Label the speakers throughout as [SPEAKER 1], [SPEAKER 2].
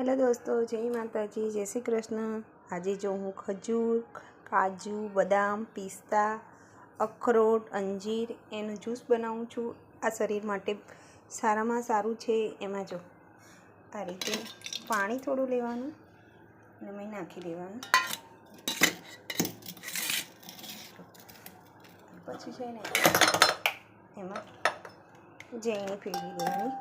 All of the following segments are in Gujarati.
[SPEAKER 1] હેલો દોસ્તો, જય માતાજી, જય શ્રી કૃષ્ણ. આજે જો હું ખજૂર, કાજુ, બદામ, પિસ્તા, અખરોટ, અંજીર, એનું જ્યુસ બનાવું છું, આ શરીર માટે સારામાં સારું છે, એમાં જો આ રીતે પાણી થોડું લેવાનું અને મેં નાખી દેવાનું. પછી છે ને એમાં ઝેણી ફેરવી દેવાની.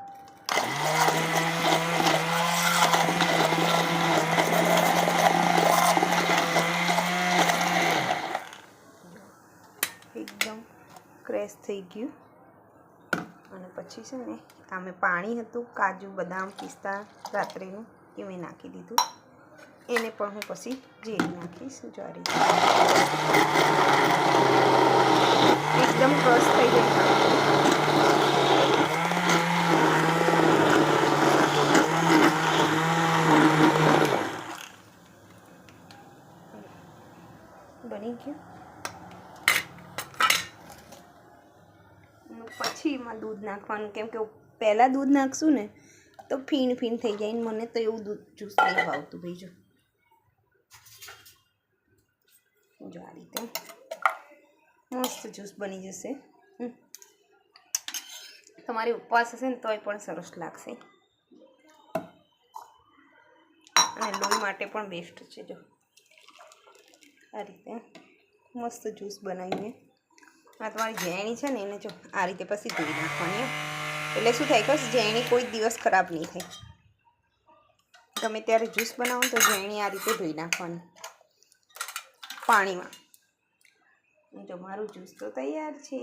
[SPEAKER 1] એકદમ ક્રેશ થઈ ગયું. અને પછી છે ને, આમે પાણી હતું, કાજુ, બદામ, પિસ્તા, રાત્રેનું એ મેં નાખી દીધું. એને પણ હું પછી જેરી નાખીશ જો આ એકદમ ક્રશ થઈ જાય બની ગયું. પછી એમાં દૂધ નાખવાનું. કેમ કે પહેલાં દૂધ નાખશું ને, તો ફીણ ફીણ થઈ જાય ને મને તો એવું દૂધ જ્યુસ નહીં ભાવતું ભાઈ જો. જો આ રીતે. મસ્ત જ્યુસ બની જશે. તમારી ઉપવાસ હશે ને તોય પણ સરસ લાગશે. અને લોહી માટે પણ બેસ્ટ છે જો. આ રીતે. મસ્ત જ્યુસ બનાવીને. આ તમારી ઝેણી છે ને, એને જો આ રીતે પછી ધોઈ નાખવાની એટલે શું થાય ખબર ઝેણી કોઈ દિવસ ખરાબ નહીં થાય. તમે ત્યારે જ્યુસ બનાવો તો ઝેણી આ રીતે ધોઈ નાખવાની. પાણીમાં. જો મારું જ્યુસ તો તૈયાર છે.